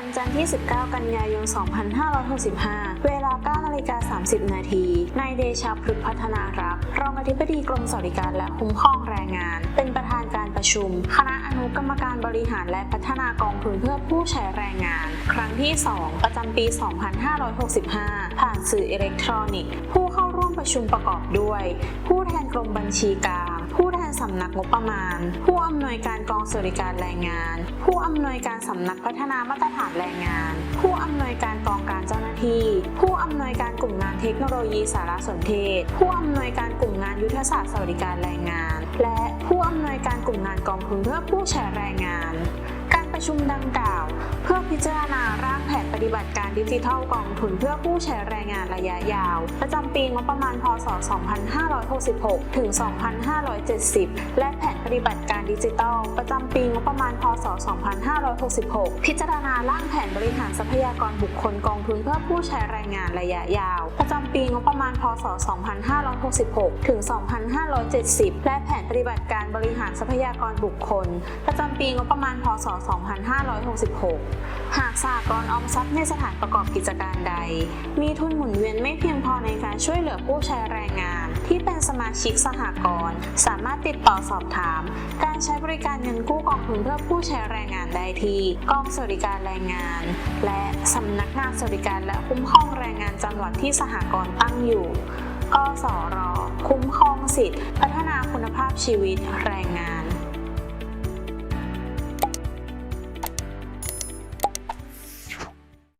วันจันทร์ที่ 19 กันยายน 2565 เวลา 9 นาฬิกา 30 นาทีนายเดชาพฤกษ์พัฒนารักรองอธิบดีกรมสวัสดิการและคุ้มครองแรงงาน เป็นประธานการประชุม คณะอนุกรรมการบริหารและพัฒนากองทุนเพื่อผู้ใช้แรงงาน ครั้งที่ 2 ประจำปี 2565 ผ่านสื่ออิเล็กทรอนิกส์ ผู้เข้าร่วมประชุมประกอบด้วย ผู้แทนกรมบัญชีกลาง ผู้แทนสำนักงบประมาณ ผู้อำนวยการกองสวัสดิการแรงงาน ผู้อำนวยการสำนักพัฒนามาตรฐานแรงงาน ผู้อำนวยการกองการเจ้าหน้าที่ ผู้อำนวยการกลุ่มงานเทคโนโลยีสารสนเทศ ผู้อำนวยการกลุ่มงานยุทธศาสตร์สวัสดิการแรงงาน และผู้อำนวยการกลุ่มงานกองทุนเพื่อผู้ใช้แรงงาน การประชุมดังกล่าว เพื่อพิจาร ฏิบัติการดิจิทัลกองทุนเพื่อผู้ใช้แรงงานระยะยาว ประจำปีงบประมาณ พศ 2566 ถึง 2570 และแผนปฏิบัติการดิจิทัล ประจำปีงบประมาณ พศ 2566 พิจารณาร่างแผนบริหารทรัพยากรบุคคลกองทุนเพื่อผู้ใช้แรงงานระยะยาว ประจำปีงบประมาณ พศ 2566 ถึง 2570 และแผนปฏิบัติการบริหารทรัพยากรบุคคล ประจำปีงบประมาณ พศ 2566 หากสหกรณ์ออมทรัพย์ในสถานประกอบกิจการใด มีทุนหมุนเวียนไม่เพียงพอในการช่วยเหลือผู้ใช้แรงงาน ที่เป็นสมาชิกสหกรณ์สามารถติดต่อสอบถาม การใช้บริการเงินกู้กองทุนเพื่อผู้ใช้แรงงานได้ที่กองสวัสดิการแรงงาน และสำนักงานสวัสดิการและคุ้มครองแรงงานจังหวัดที่สหกรณ์ตั้งอยู่กสร คุ้มครองสิทธิพัฒนาคุณภาพชีวิตแรงงาน